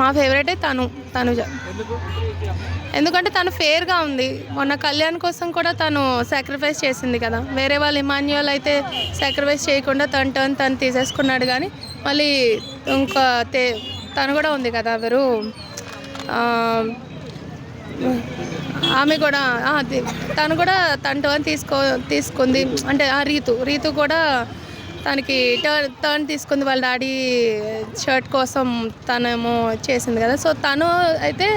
మా ఫేవరెటే తను తనుజ. ఎందుకు? ఎందుకంటే తను ఫేర్గా ఉంది. మొన్న కళ్యాణ్ కోసం కూడా తను సాక్రిఫైస్ చేసింది కదా. వేరే వాళ్ళు ఇమాన్యువల్ అయితే సాక్రిఫైస్ చేయకుండా తన టర్న్ తను తీసేసుకున్నాడు కానీ మళ్ళీ ఇంకా తే తను కూడా ఉంది కదా ఎవరు? ఆమె కూడా తను కూడా తన టర్న్ తీసుకో తీసుకుంది. అంటే ఆ రీతు రీతు కూడా తనకి టర్న్ టర్న్ తీసుకుంది వాళ్ళ డాడీ షర్ట్ కోసం తనేమో చేసింది కదా. సో తను అయితే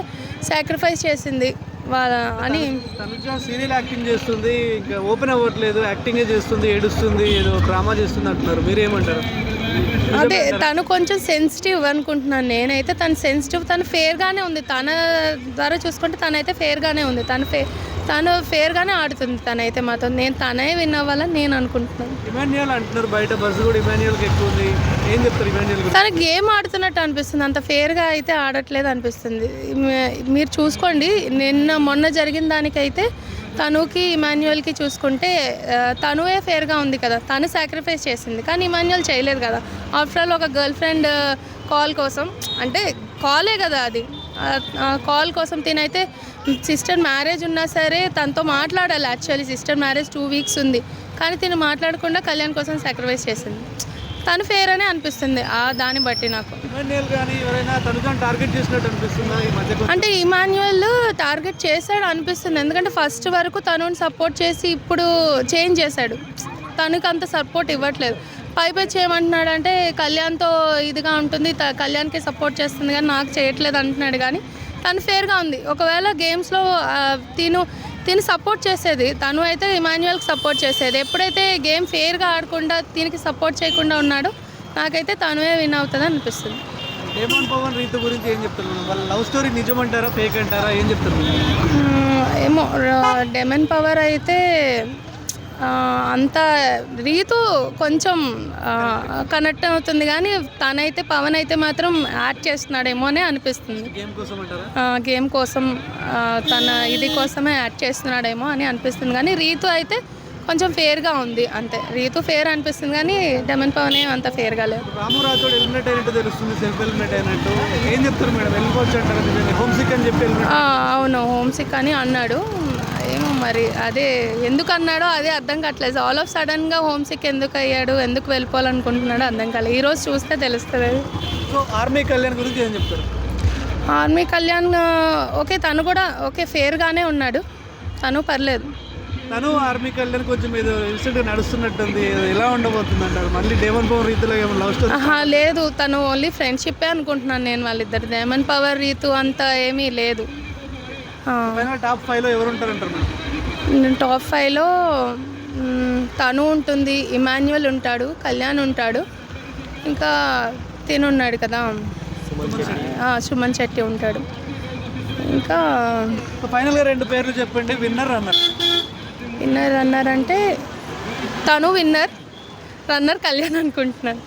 సాక్రిఫైస్ చేసింది వాళ్ళ అని. తనుజ సీరియల్ యాక్టింగ్ చేస్తుంది ఇంకా ఓపెన్ అవ్వట్లేదు యాక్టింగే చేస్తుంది ఏడుస్తుంది ఏదో డ్రామా చేస్తుంది అంటున్నారు. మీరేమంటారు? అదే తను కొంచెం సెన్సిటివ్ అనుకుంటున్నాను నేనైతే. తను సెన్సిటివ్ తను ఫేర్గానే ఉంది. తన ద్వారా చూసుకుంటే తనైతే ఫేర్గానే ఉంది. తను ఫే తను ఫేర్గానే ఆడుతుంది తనైతే మాతో నేను తనే విన్ అవ్వాలని నేను అనుకుంటున్నాను. ఇమాన్యుయల్ అంటున్నారు బయట బస్సు కూడా ఇమాన్యుయల్కి ఎక్కువ ఉంది. ఏం చెప్తారు ఇమాన్యుయల్ గురించి? తన గేమ్ ఆడుతున్నట్టు అనిపిస్తుంది. అంత ఫేర్గా అయితే ఆడట్లేదు అనిపిస్తుంది. మీరు చూసుకోండి. నిన్న మొన్న జరిగిన దానికైతే తనుకి ఇమాన్యువల్కి చూసుకుంటే తనువే ఫేర్గా ఉంది కదా. తను సాక్రిఫైస్ చేసింది. కానీ ఇమాన్యువల్ చేయలేదు కదా. ఆఫ్టర్ ఆల్ ఒక గర్ల్ ఫ్రెండ్ కాల్ కోసం. అంటే కాలే కదా అది. కాల్ కోసం తినైతే సిస్టర్ మ్యారేజ్ ఉన్నా సరే తనతో మాట్లాడాలి. Actually sister marriage two weeks ఉంది. కానీ తిను మాట్లాడకుండా కళ్యాణ్ కోసం సాక్రిఫైస్ చేసింది. తను ఫేర్ అనే అనిపిస్తుంది. ఆ దాన్ని బట్టి నాకు? అంటే ఇమాన్యువల్ టార్గెట్ చేశాడు అనిపిస్తుంది. ఎందుకంటే ఫస్ట్ వరకు తనుని సపోర్ట్ చేసి ఇప్పుడు చేంజ్ చేశాడు. తనకు అంత సపోర్ట్ ఇవ్వట్లేదు. పై పై చేయమంటున్నాడు అంటే కళ్యాణ్తో ఇదిగా ఉంటుంది కళ్యాణ్కి సపోర్ట్ చేస్తుంది కానీ నాకు చేయట్లేదు అంటున్నాడు కానీ తను ఫేర్గా ఉంది. ఒకవేళ గేమ్స్లో తిను తిని సపోర్ట్ చేసేది తను అయితే ఇమాన్యువల్కి సపోర్ట్ చేసేది. ఎప్పుడైతే గేమ్ ఫేర్గా ఆడకుండా దీనికి సపోర్ట్ చేయకుండా ఉన్నాడో నాకైతే తనువే విన్ అవుతుంది అనిపిస్తుంది. పవన్ రీతు గురించి ఏం చెప్తారు? మేడం వాళ్ళ లవ్ స్టోరీ నిజమంటారా ఫేక్ అంటారా? ఏం? మ్మ్, ఏమో డెమన్ పవర్ అయితే అంత రీతు కొంచెం కనెక్ట్ అవుతుంది కానీ తనైతే పవన్ అయితే మాత్రం యాడ్ చేస్తున్నాడేమో అని అనిపిస్తుంది. గేమ్ కోసం తన ఇది కోసమే యాడ్ చేస్తున్నాడేమో అని అనిపిస్తుంది కానీ రీతు అయితే కొంచెం ఫేర్గా ఉంది అంతే. రీతు ఫేర్ అనిపిస్తుంది కానీ డెమన్ పవన్ అంత ఫేర్గా లేదు. అవును హోమ్ సిక్ అని అన్నాడు. ఏమో మరి. అదే ఎందుకు అన్నాడో అదే అర్థం కావట్లేదు. ఆల్ ఆఫ్ సడన్గా హోమ్ సిక్ ఎందుకు అయ్యాడు? ఎందుకు వెళ్ళిపోవాలనుకుంటున్నాడో అర్థం కాలేదు ఈరోజు చూస్తే తెలుస్తుంది. అది సో ఆర్మీ కళ్యాణ్ గురించి ఏం చెప్తారు? ఆర్మీ కళ్యాణ్ ఓకే తను కూడా ఓకే ఫేర్గానే ఉన్నాడు. తను పర్లేదు. తను ఆర్మీ కళ్యాణ్ కొంచెం ఏదో ఇన్సిడెంట్ నడుస్తున్నట్టుంది. ఎలా ఉండబోతుంది అంటారు మళ్ళీ డేమన్ పవన్ రీతిలో ఏమో లవ్ స్టోరీ లేదు. తను ఓన్లీ ఫ్రెండ్షిప్పే అనుకుంటున్నాను నేను వాళ్ళిద్దరు డైమండ్ పవర్ రీతు అంత ఏమీ లేదు. టాప్ ఫైవ్లో ఎవరు ఉంటారంటారు టాప్ ఫైవ్లో తను ఉంటుంది ఇమాన్యువల్ ఉంటాడు కళ్యాణ్ ఉంటాడు ఇంకా తిను ఉన్నాడు కదా. సుమన్ శెట్టి. ఉంటాడు. ఇంకా ఫైనల్గా రెండు పేర్లు చెప్పండి విన్నర్ అన్నారు విన్నర్ రన్నర్ అంటే తను విన్నర్ రన్నర్ కళ్యాణ్ అనుకుంటున్నాను.